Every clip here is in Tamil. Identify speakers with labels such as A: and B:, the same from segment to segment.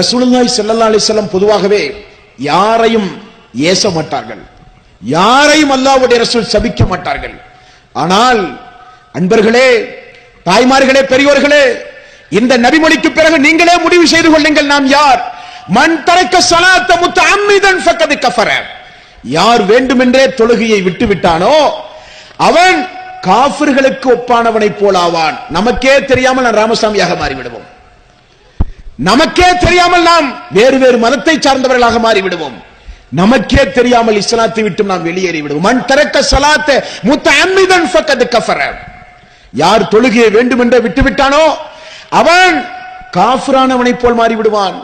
A: ரசூலுல்லாஹி ஸல்லல்லாஹு அலைஹி வஸல்லம் பொதுவாகவே யாரையும் ஏச மாட்டார்கள். யாரையும் அல்லாஹ்வுடைய ரசூல் சபிக்க மாட்டார்கள். ஆனால் அன்பர்களே தாய்மார்களே பெரியோர்களே இந்த நபிமொழிக்கு பிறகு நீங்களே முடிவு செய்து கொள்ளுங்கள் நாம் யார்? மண் தரக்க சலாத்த முத்த அம்மிதன் ஃபக்கது கஃபர. யார் வேண்டுமென்றே தொழுகையை விட்டு விட்டானோ அவன் காஃபிர்களுக்கு ஒப்பானவனை போலாவான். நமக்கே தெரியாமல் நான் ராமசாமியாக மாறிவிடுவோம். நமக்கே தெரியாமல் நாம் வேறு வேறு மதத்தை சார்ந்தவர்களாக மாறிவிடுவோம். நமக்கே தெரியாமல் இஸ்லாத்தை விட்டு நாம் வெளியேறி விடுவோம் மண் தரக்க சலாத்த மூத்த அம்மிதன் ஃபக்கது கஃபர. யார் தொழுகையை வேண்டுமென்றே விட்டு விட்டானோ அவன் காஃபிரானவனைப் போல் மாறிவிடுவான்.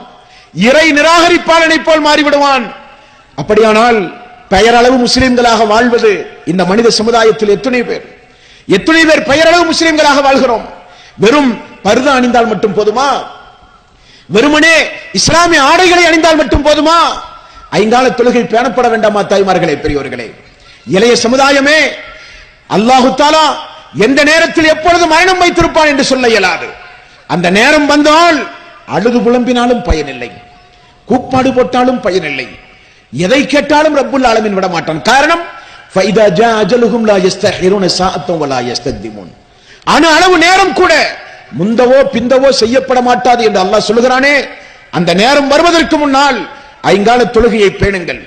A: இறை நிராகரிப்பாளனைப் போல் மாறிவிடுவான். அப்படியானால் பெயரளவு முஸ்லிம்களாக வாழ்வது இந்த மனித சமுதாயத்தில் எத்தனை பேர்? எத்தனை பேர் பெயரளவு முஸ்லிம்களாக வாழ்கிறோம்? வெறும் பருதா அணிந்தால் மட்டும் போதுமா? வெறுமனே இஸ்லாமிய ஆடைகளை அணிந்தால் மட்டும் போதுமா? ஐங்கால தொழுகை பேணப்பட வேண்டாமா தாய்மார்களே பெரியோர்களே? இளைய சமுதாயமே அல்லாஹு தாலா எந்த நேரத்தில் எப்பொழுது மரணம் வைத்திருப்பான் என்று சொல்ல இயலாது. அந்த நேரம் வந்தால் அழுது புலம்பினாலும் பயனில்லை. கூப்பாடு போட்டாலும் பயனில்லை. எதை கேட்டாலும் ரப்புல் ஆலமின் விட மாட்டான் காரணம் ஃபைதா அணு அளவு நேரம் கூட முந்தவோ பிந்தவோ செய்யப்பட மாட்டாது என்று அல்லாஹ் சொல்லுகிறானே. அந்த நேரம் வருவதற்கு முன்னால் ஐங்கால தொழுகையை பேணுங்கள்.